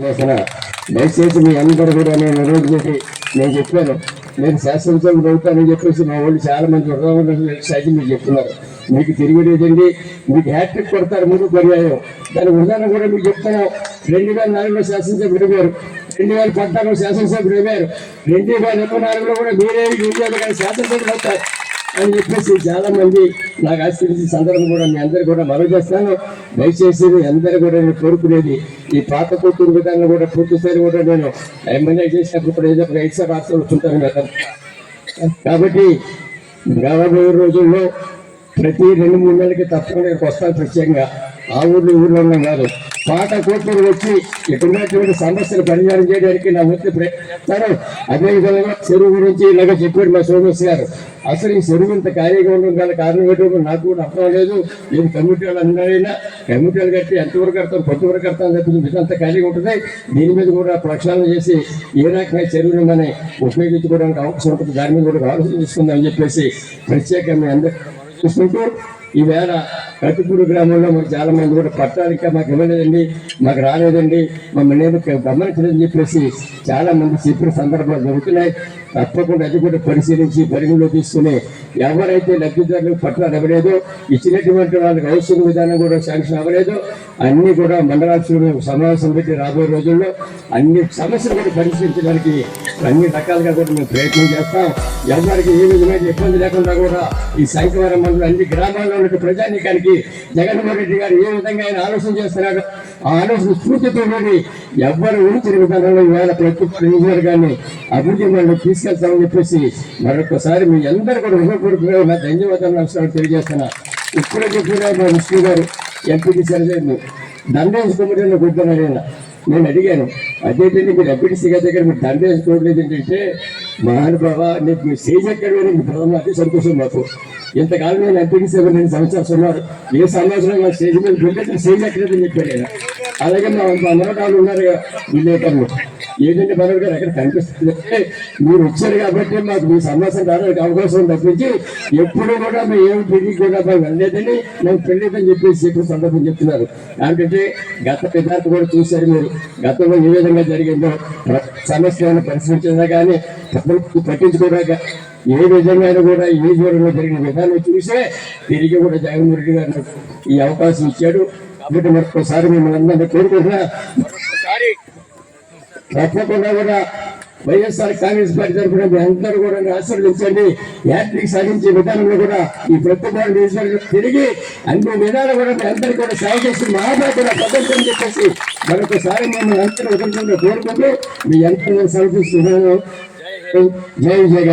దయచేసి మీ అందరూ కూడా నేను రోజు చేసి నేను చెప్పాను. నేను శాసనసభ్యుడు అవుతానని చెప్పేసి మా వాళ్ళు చాలా మంది సైజు మీరు చెప్తున్నారు. మీకు తిరిగిలేదండి మీకు హ్యాట్రిక్ కొడతారు ముందు పర్యాయం. దాని ఉదాహరణ కూడా మీకు చెప్తాను రెండు వేల నాలుగులో శాసనసభ్యుడు అయ్యారు రెండు వేల పద్నాలుగులో శాసనసభ్యుడు అయ్యారు రెండు వేల ఇరవై నాలుగులో కూడా మీరే యూనియన్ కానీ అవుతారు అని చెప్పేసి చాలా మంది నాకు ఆశీర్వదించి సందర్భం కూడా మీ అందరు కూడా మనవి చేస్తాను దయచేసి అందరూ కూడా నేను కోరుకునేది ఈ పాత కూతురు విధానం కూడా పూర్తిసారి కూడా నేను ఎమ్మెల్యే చేసినప్పుడు కూడా ఏదో ఒక ఎక్స్ట్రా రాష్ట్రాలు వస్తుంటాను కదా. కాబట్టి రాబోయే రోజుల్లో ప్రతి రెండు మూడు నెలలకి తప్పకుండా ఇక్కడికి వస్తాను ప్రత్యేకంగా. ఆ ఊర్లో ఊర్లో ఉన్నాం కాదు. పాత కోర్టులు వచ్చి ఇక్కడున్నటువంటి సమస్యలు పరిహారం చేయడానికి నా వంతు ప్రయత్నం అదేవిధంగా చెరువు గురించి ఇలాగ చెప్పారు మా సోమేశ్ గారు. అసలు ఈ చెరువు ఇంత ఖాళీగా ఉండడం గల కారణం ఏంటో నాకు కూడా అర్థం లేదు. నేను కమిటీ అందరైనా అన్నారైనా కమిటీలు కట్టి ఎంతవరకు కడతాం కొత్తవరకు కడతాం తప్పించి మిగతా ఖాళీగా ఉంటుంది. దీని మీద కూడా ప్రక్షాళన చేసి ఏ రకమైన చెరువుని మనం ఉపయోగించుకోవడానికి అవకాశం ఉంటుంది. దాని మీద కూడా ఆలోచన తీసుకుందామని చెప్పేసి ప్రత్యేకంగా అందరూ చూసుకుంటూ ఈవేళ కట్టుపూడి గ్రామంలో మాకు చాలా మంది కూడా పట్టాలిక మాకు ఇవ్వలేదండి మాకు రాలేదండి మమ్మల్ని ఏదో గమనించలేదని చెప్పేసి చాలా మంది చెప్పిన సందర్భాలు జరుగుతున్నాయి. తప్పకుండా అది కూడా పరిశీలించి పరిగణలో తీసుకుని ఎవరైతే లబ్ధిదారులకు పట్టాలు ఇవ్వలేదో ఇచ్చినటువంటి వాళ్ళకి అవసరం విధానం కూడా శాంక్షన్ అవ్వలేదు అన్ని కూడా మండలాక్షులు సమావేశం పెట్టి రాబోయే రోజుల్లో అన్ని సమస్యలు కూడా పరిశీలించడానికి అన్ని రకాలుగా కూడా మేము ప్రయత్నం చేస్తాం. ఎవరికి ఏ విధమైన ఇబ్బంది లేకుండా కూడా ఈ శంకవరం మండలం అన్ని గ్రామాల్లో ఉన్న ప్రజానీకానికి జగన్మోహన్ రెడ్డి గారు ఏ విధంగా ఆయన ఆలోచన చేస్తున్నాడు ఆ ఆలోచన స్ఫూర్తితో ఎవ్వరు ఊహించిన విధానంలో ఇవాళ ప్రతి ఒక్క నియోజకవర్గాన్ని అభివృద్ధి వాళ్ళు తీసుకెళ్తామని చెప్పేసి మరొకసారి మీ అందరూ కూడా హృదయపూర్వకంగా నా ధన్యవాదాలు నమస్కారం తెలియజేస్తున్నా. ఇప్పుడే చెప్పిన మా విష్ణు గారు ఎంపీకి సరిచేయండి దండేసి కూర్చున్నారు ఆయన నేను అడిగాను అదేంటంటే మీరు ఎంపీటీసీ దగ్గర మీరు దండ వేసుకోవట్లేదు ఏంటంటే మహానుభావ నీకు మీ స్టేజ్ ఎక్కడ నీకు ప్రధాన అతి సంతోషం మాకు. ఇంతకాలం నేను ఎంపీటీసీ రెండు సంవత్సరాలు ఉన్నారు ఏ సంవత్సరం మా స్టేజ్ మీద బిల్డెట్ స్టేజ్ ఎక్కలేదని చెప్పాడు అలాగే మా మనోటాలు ఉన్నారు విలేకరులు ఏంటంటే మనోడు గారు ఎక్కడ కనిపిస్తుంది. మీరు వచ్చారు కాబట్టి మాకు మీ సమాసం రావడానికి అవకాశం తప్పించి ఎప్పుడు కూడా మేము ఏమి పెళ్ళి కూడా మేము వెళ్ళలేదని మేము పెళ్ళలేదని చెప్పేసి చెప్పిన సందర్భం చెప్తున్నారు. ఏంటంటే గత విధానం కూడా చూశారు మీరు. గతంలో ఏ విధంగా జరిగిందో ప్రతి సమస్యలను పరిశీలించినా కానీ ప్రభుత్వం పట్టించుకోలేక ఏ విధంగా కూడా ఏ దూరంలో జరిగిన విధానం చూసే తిరిగి కూడా జగన్మోహన్ రెడ్డి గారు ఈ అవకాశం ఇచ్చాడు. కాబట్టి మరొకసారి మిమ్మల్ని అందరినీ కోరుకుంటున్నా. తప్పకుండా కూడా వైఎస్ఆర్ కాంగ్రెస్ పార్టీ తరఫున మీ అందరూ కూడా ఆశీర్వదించండి. యాత్రిక్ సాధించే విధానంలో కూడా ఈ ప్రతిభాలు నియోజకవర్గం తిరిగి అన్ని విధాలు కూడా మీ అందరూ కూడా సేవ చేసి మహాభారత కూడా చెప్పేసి మరొకసారి మేము అందరూ ఉదయంగా కోరుకుంటూ మీ అందరూ సమర్పిస్తున్నాను. జై జయ